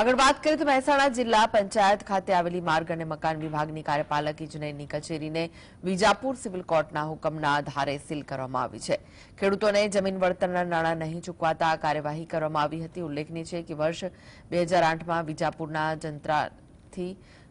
આગળ વાત કરીએ તો મહેસાણા જિલ્લા પંચાયત ખાતે આવેલી માર્ગ અને મકાન વિભાગની કાર્યપાલક ઇજનેરની કચેરીને વિજાપુર સિવિલ કોર્ટના હુકમના આધારે સીલ કરવામાં આવી છે. ખેડૂતોને જમીન વળતરના નાણાં નહીં ચૂકવાતા કાર્યવાહી કરવામાં આવી હતી. ઉલ્લેખનીય છે કે વર્ષ બે હજાર આઠમાં વિજાપુરના જંત્રાથી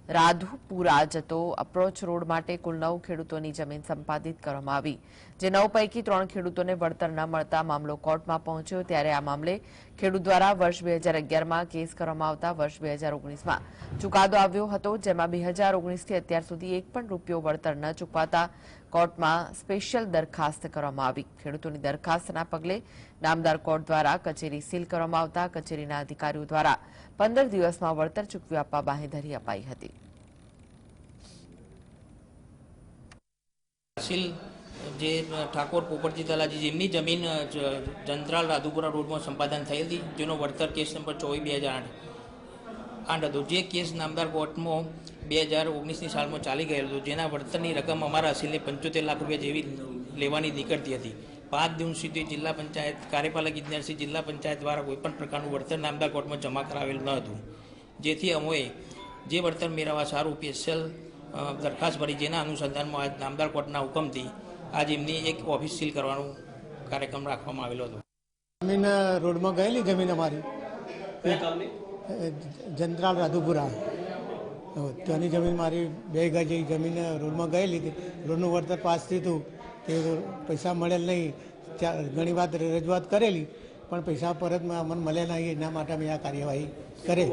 રાધુપુરા જતો અપ્રોચ રોડ માટે કુલ નવ ખેડૂતોની જમીન સંપાદિત કરવામાં આવી. જે નવ પૈકી ત્રણ ખેડૂતોને વળતર ન મળતા મામલો કોર્ટમાં પહોંચ્યો ત્યારે આ મામલે ખેડૂત દ્વારા વર્ષ બે હજાર અગિયારમાં કેસ કરવામાં આવતા વર્ષ બે હજાર ઓગણીસમાં ચુકાદો આવ્યો હતો, જેમાં બે હજાર ઓગણીસથી અત્યાર સુધી એક પણ રૂપિયો વળતર ન ચૂકવાતા કોર્ટમાં સ્પેશિયલ દરખાસ્ત કરવામાં આવી. ખેડૂતોની દરખાસ્તના પગલે નામદાર કોર્ટ દ્વારા કચેરી સીલ કરવામાં આવતા કચેરીના અધિકારીઓ દ્વારા પંદર દિવસમાં વળતર ચૂકવી આપવા બાંહેધરી અપાઈ હતી. જે ઠાકોર પોપટજી તલાજી જેમની જમીન જંત્રાલ રાધુપુરા રોડમાં સંપાદન થયેલ હતી જેનો વળતર કેસ નંબર ચોવીસ, બે હજાર આઠ. આઠ હતો જે કેસ નામદાર કોર્ટમાં બે હજાર ઓગણીસની સાલમાં ચાલી ગયેલો હતો જેના વળતરની રકમ અમારા અસીલને પંચોતેર લાખ રૂપિયા જેવી લેવાની નીકળતી હતી. પાંચ દિવસ સુધી જિલ્લા પંચાયત કાર્યપાલક ઇજનેરશ્રી જિલ્લા પંચાયત દ્વારા કોઈપણ પ્રકારનું વળતર નામદાર કોર્ટમાં જમા કરાવેલું ન હતું. જેથી અમોએ જે વળતર મેળવવા સારું સ્પેશિયલ દરખાસ્ત ભરી જેના અનુસંધાનમાં આજ નામદાર કોર્ટના હુકમથી આજ એમની એક ઓફિસ સીલ કરવાનો કાર્યક્રમ રાખવામાં આવેલો હતો. જમીન રોડમાં ગયેલી જમીન અમારી. જનરાલ રાધુપુરા. ત્યાંની જમીન મારી બે વીઘા જમીન રોડમાં ગયેલી હતી. રોડનું વળતર પાસ થયું તે પૈસા મળેલ નહીં. ઘણી વાત રજૂઆત કરેલી, પણ પૈસા પરત મને મળ્યા નહીં. એના માટે અમે આ કાર્યવાહી કરેલ